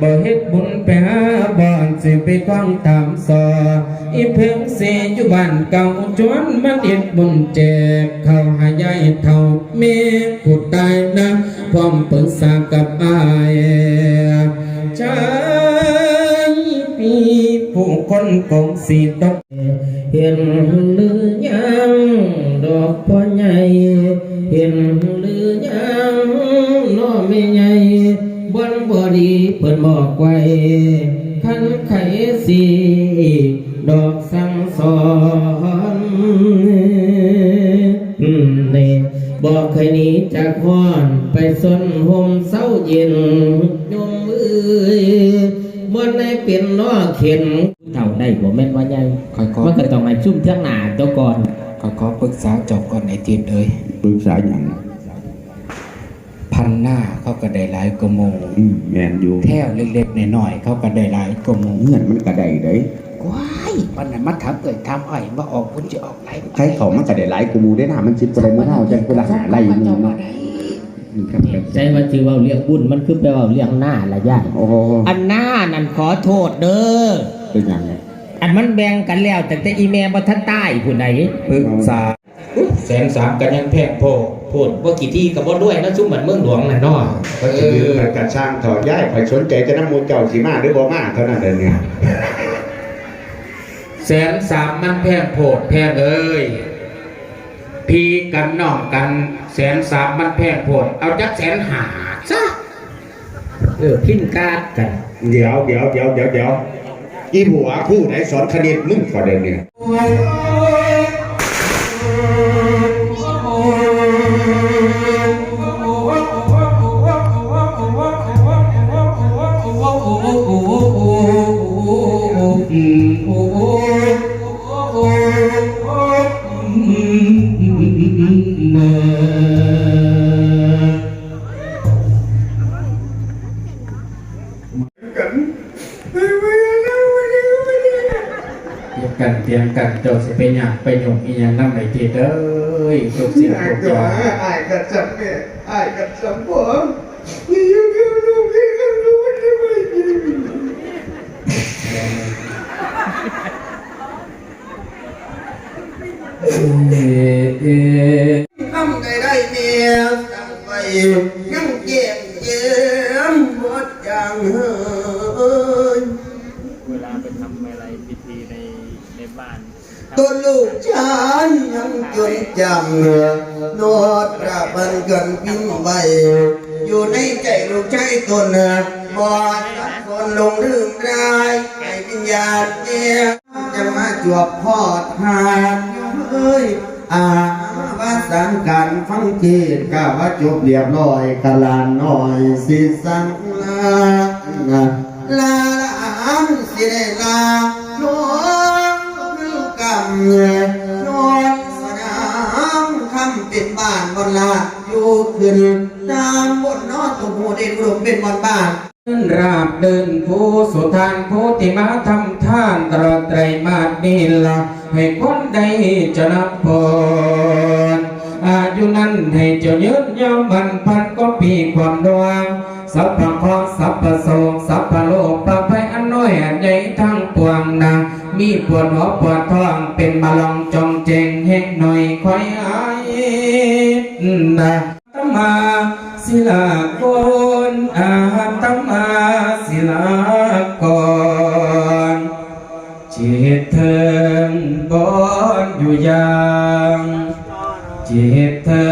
บ่เฮ็ดบุญไปหาบ่อนสิไปคว้างตามซออีเพิ่งเสยอยู่บ้านเก่าจวนมันเฮ็ดบุญแจกเขาหายายเท่าเมผู้ตายนะพร้อมปรึกษากับอายชายปีผู้คนคงสิตกเห็นหรือยังดอกพ่อใหญ่เห็นหรือยังน้อไม่ใหญ่ บนบอดีเพิ่นบอกไว้ขันไขสีดอกสังสอนอืมนี่บอกเคยหนี้จากห้อนไปสนห่มเศร้าเย็นยมเอ้ยบนในเป็นน้อเข็นเท่าได้บ่แม่นว่าใหญ่คอยขอมันก็ต้องให้ซุ่มเที่ยงหน้าตัวก่อนคอยขอปรึกษาเจบก่อนในทีมเอ้ยปรึกษาอย่าง พันหน้าเขาก็ได้หลายกว่าหมูอืมแมนอยู่แถวเล็กๆน้อยๆเขาก็ได้หลายกว่าหมูเงื่อนมันกระไดเด้ยว้ายวันนั้นมาถามเกิดทำอ้อยมาออกคุณจะออกไรใครเขามันกระไดหลายกูมูได้หนามันชิดอะไรเมื่อเท่าจังกูละหาไล่มึงเนาะครับครับใจว่าที่ว่าเรียกบุญมันคือแปลว่าเรียกหน้าละย่าโอ้โหอันหน้านั่นขอโทษเด้อเป็นอย่างไงอันมันแบ่งกันแล้วแต่แต่อีแม่บ่ทันตายผู้ใดปรึกษา แสนสามกันยังแพงโพพูดบ่กี่ที่ก็บ่ด้วยนะซุ่มเหมือนเมืองหลวงน่ะเนาะก็จะยืมกันสร้างถอดย้ายคอยสนใจจะน้ำมูลเจ้าสีมาหรือบ่มาเท่านั้นเองเนี่ยแสนสามมันแพงโพดแพงเอ้ยพีกันน้องกัน แสนสามมันแพงโพดเอาจักแสนหาซะเออพิ้นกาดกัน เดี๋ยวเดี๋ยวเดี๋ยวเดี๋ยวเดี๋ยวอีหัวผู้ไหนสอนคณิตมึงก่อนเดินเนี่ย กันเตรียมกันเจ้าสิไปหยังไปหยงอีหยังนำไหนทีเด้ยทุกสิ่งทุกอย่างไอ้กัดจับเนี่ยไอ้กัดจับผมนี่ยังแค่รู้แค่รู้ว่าจะไม่ยินเอ่อเอ่ ยังเจ็บเยี่ยมหมดอย่างเฮ้ยเวลาไปทำอะไรพิธีในในบ้านตัวลูกฉันยังจนจำโนดระบันกันพิมพ์ใบอยู่ในใจลูกชายตนบอดคนลงลืมได้ให้วิญญาณเนี่ยจะมาจวบพอดหาดเอ้ยอ่า สังการฟังเทศกะว่าจบเรียบร้อยกะลานน้อยสิสังลาลาลามสิได้ลาน้ลือกำเงินนอนสนามคำเป็นบ้านบนลาอยู่ขึ้นตามบนนอนตุกหูเด่นรวมเป็นบนบ้านราบเดินผู้สุทานผู้ที่มาทำท่านตลอดไตรมาสนี้ละให้คนได้จะนับพร อายุนั้นให้เจ้ายืนยาวมันพันก็ปีความดวงสัพพะคราะห์สัพพะโศกสัพพะโลกประภัยอันน้อยอันใหญ่ทั้งปวงนะมีปวดหัวปวดท้องเป็นมาลองจองเจงเฮกหน่อยคอยอายนะตมาศิลาโกนอาตมาศิลากรจิตเถิงบอนอยู่ยัง จิตเถิ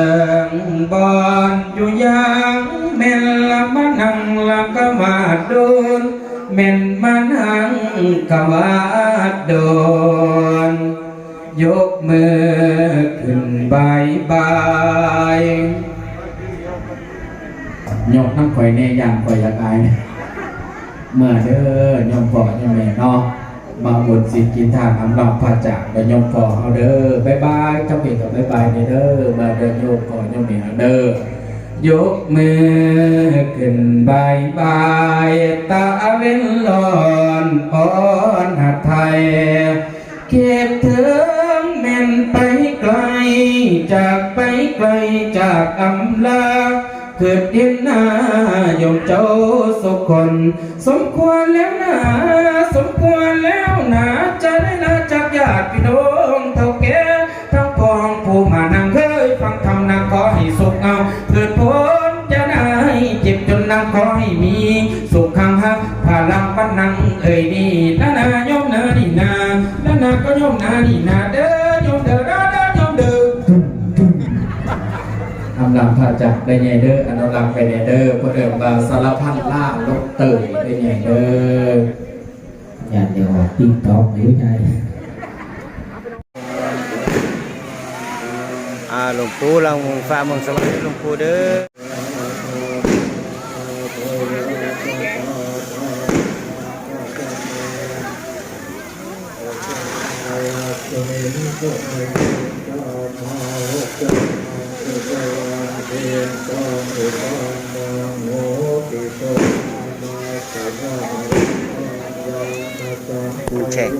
งบอนอยู่ยังแม่นละมานังละกวาดโดนแม่นมานังกวาดโดนยกมือขึ้นบายบายยกน้ำข่อยแน่ยางข่อยอยากอายเมื่อเด้อยมพ่อยมแม่เนาะ มาบนสิกินทานอำลาพระจากแล้วยมพ่อเอาเด้อบายบายเจ้าเก่งกับบายบายเด้อมาเดินโยมพ่อนยมแม่เอาเด้อยกมือขึ้นบายบายตาเว้นลอนอ่อนหัดไทยเก็บเถิงแม่นไปไกล จากไปไกลจากอำลา เกิดเห็นหน้ายมเจ้าสุขคน สมควรแล้วนะสมควรแล้วนะจะได้ลาจากญาติพี่น้องเท่าแก่ทั้งพองผู้มานั่งเคยฟังธรรมนางขอให้สุขเอาเกิดพ้นจะได้เจ็บจนนางขอให้มี สุขขังฮักพาลังปันนังเอ่ยดีนานาโยมนาดีนานานาก็โยมนาดีนาเด้อ ลำพาจากได้ไงเด้ออนุรักษ์ไปไงเด้อเพื่อเดิมบาสารพันล่าลกเตยได้ไงเด้ออย่าเดียวติ๊กต๊อกหรือไงอ่าหลวงปู่เราฟ้าเมืองสวรรค์หลวงปู่เด้อ กูเช็ค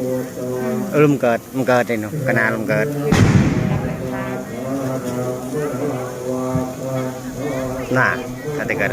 เออลมเกิดมันเกิดเลยเนาะกนาลุมเกิดน่ะถ้าได้เกิด